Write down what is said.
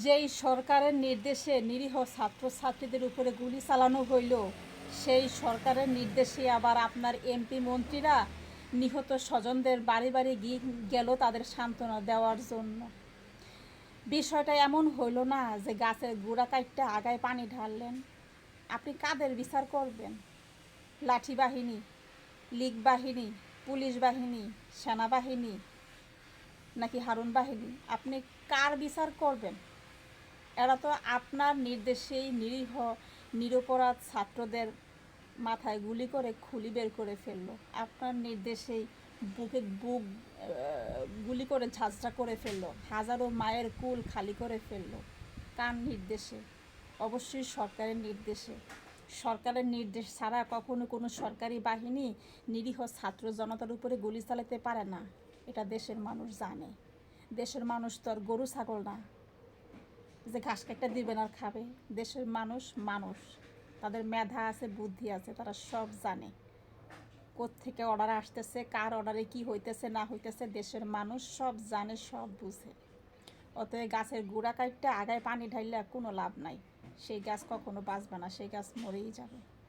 যেই সরকারের নির্দেশে নিরীহ ছাত্রছাত্রীদের উপরে গুলি চালানো হইল, সেই সরকারের নির্দেশে আবার আপনার এমপি মন্ত্রীরা নিহত স্বজনদের বাড়ি বাড়ি গিয়ে গেল তাদের সান্ত্বনা দেওয়ার জন্য। বিষয়টা এমন হইল না যে গাছের গুড়া কাটটা আগায় পানি ঢাললেন। আপনি কাদের বিচার করবেন? লাঠি বাহিনী, লীগ বাহিনী, পুলিশ বাহিনী, সেনাবাহিনী নাকি হারুন বাহিনী? আপনি কার বিচার করবেন? এরা তো আপনার নির্দেশেই নিরীহ, নিরপরাধ ছাত্রদের মাথায় গুলি করে খুলি বের করে ফেলল। আপনার নির্দেশেই বুকে বুক গুলি করে ঝাঁঝরা করে ফেলল। হাজারো মায়ের কুল খালি করে ফেলল। কার নির্দেশে? অবশ্যই সরকারের নির্দেশে। সরকারের নির্দেশ ছাড়া কখনো কোনো সরকারি বাহিনী নিরীহ ছাত্র জনতার উপরে গুলি চালাতে পারে না। এটা দেশের মানুষ জানে। দেশের মানুষ তো আর গরু, ছাগল না। যে ঘাস কাটটা দিবেন আর খাবে। দেশের মানুষ মানুষ। তাদের মেধা আছে, বুদ্ধি আছে, তারা সব জানে। থেকে অর্ডার আসতেছে, কার অর্ডারে কি হইতেছে, না হইতেছে, দেশের মানুষ সব জানে, সব বুঝে। অতএব গাছের গুঁড়া কাটতে আগায় পানি ঢাইলে কোনো লাভ নাই। সেই গাছ কখনো বাঁচবে না, সেই গাছ মরেই যাবে।